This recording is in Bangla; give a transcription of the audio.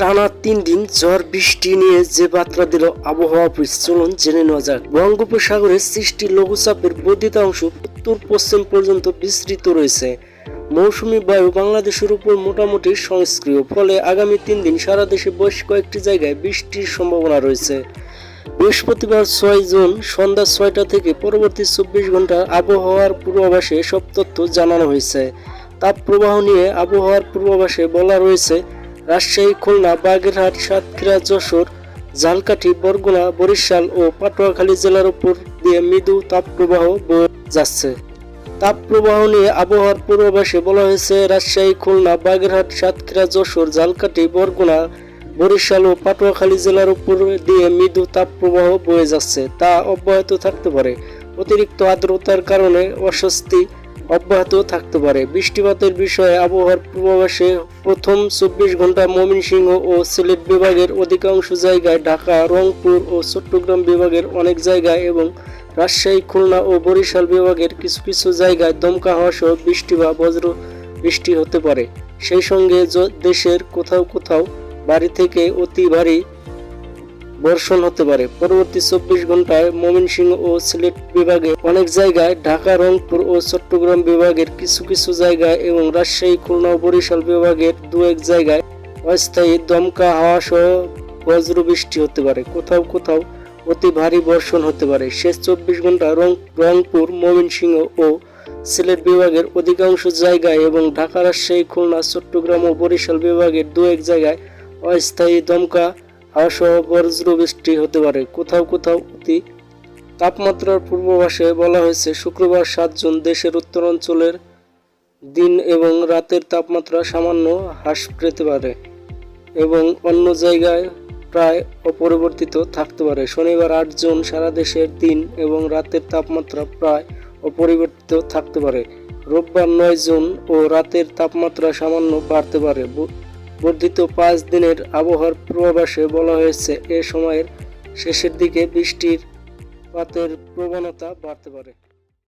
টানা তিন দিন ঝড় বৃষ্টি নিয়ে যে বার্তা দিল আবহাওয়া অফিস জেনে নেওয়া যাক। বঙ্গোপসাগরের সৃষ্টি লঘুচাপের বর্ধিত অংশ উত্তর পশ্চিম পর্যন্ত বিস্তৃত রয়েছে। মৌসুমী বায়ু বাংলাদেশের উপর মোটামুটি সংস্ক্রিয়, ফলে আগামী তিন দিন সারা দেশে বেশ কয়েকটি জায়গায় বৃষ্টির সম্ভাবনা রয়েছে। বৃহস্পতিবার ছয় জুন সন্ধ্যা ছয়টা থেকে পরবর্তী চব্বিশ ঘণ্টার আবহাওয়ার পূর্বাভাসে সব তথ্য জানানো হয়েছে। তাপপ্রবাহ নিয়ে আবহাওয়ার পূর্বাভাসে বলা রয়েছে রাজশাহী, খুলনা, বাগেরহাট, সাতক্ষীরা, যশোর ঝালকাঠি বরগুনা, বরিশাল ও পাটুয়াখালী জেলার উপর দিয়ে মৃদু তাপপ্রবাহ বয়ে যাচ্ছে। তাপপ্রবাহ নিয়ে আবহাওয়ার পূর্বাভাসে বলা হয়েছে, রাজশাহী, খুলনা, বাগেরহাট, সাতক্ষীরা, যশোর ঝালকাঠি বরগুনা, বরিশাল ও পাটুয়াখালী জেলার উপর দিয়ে মৃদু তাপপ্রবাহ বয়ে যাচ্ছে। তা অব্যাহত থাকতে পারে। অতিরিক্ত আর্দ্রতার কারণে অস্বস্তি অব্যাহত থাকতে পারে। বৃষ্টিপাতের বিষয়ে আবহাওয়ার পূর্বাভাসে প্রথম চব্বিশ ঘণ্টা ময়মনসিংহ ও সিলেট বিভাগের অধিকাংশ জায়গায় ঢাকা, রংপুর ও চট্টগ্রাম বিভাগের অনেক জায়গায় এবং রাজশাহী, খুলনা ও বরিশাল বিভাগের কিছু কিছু জায়গায় দমকা হওয়া সহ বৃষ্টি বা বজ্র বৃষ্টি হতে পারে। সেই সঙ্গে দেশের কোথাও কোথাও বাড়ি থেকে অতি ভারী বর্ষণ হতে পারে। পরবর্তী চব্বিশ ঘন্টায় ময়মনসিংহ ও সিলেট বিভাগে অনেক জায়গায় ঢাকা, রংপুর ও চট্টগ্রাম বিভাগের কিছু কিছু জায়গায় এবং রাজশাহী, খুলনা ও বরিশাল বিভাগের দু এক জায়গায় অস্থায়ী দমকা হাওয়া সহ বজ্র বৃষ্টি হতে পারে। কোথাও কোথাও অতি ভারী বর্ষণ হতে পারে। শেষ চব্বিশ ঘণ্টা রং, রংপুর, ময়মনসিংহ ও সিলেট বিভাগের অধিকাংশ জায়গায় এবং ঢাকা, রাজশাহী, খুলনা, চট্টগ্রাম ও বরিশাল বিভাগের দু এক জায়গায় অস্থায়ী দমকা হাওয়া সহ বজ্র বৃষ্টি হতে পারে। কোথাও কোথাও অতি তাপমাত্রার পূর্বাভাসে বলা হয়েছে, শুক্রবার সাত জুন দেশের উত্তরাঞ্চলের দিন এবং রাতের তাপমাত্রা সামান্য হ্রাস পেতে পারে এবং অন্য জায়গায় প্রায় অপরিবর্তিত থাকতে পারে। শনিবার আট জুন সারা দেশের দিন এবং রাতের তাপমাত্রা প্রায় অপরিবর্তিত থাকতে পারে। রোববার নয় জুন ও রাতের তাপমাত্রা সামান্য বাড়তে পারে। বর্ধিত পাঁচ দিনের আবহাওয়ার পূর্বাভাসে বলা হয়েছে, এ সময়ের শেষের দিকে বৃষ্টির পাতের প্রবণতা বাড়তে পারে।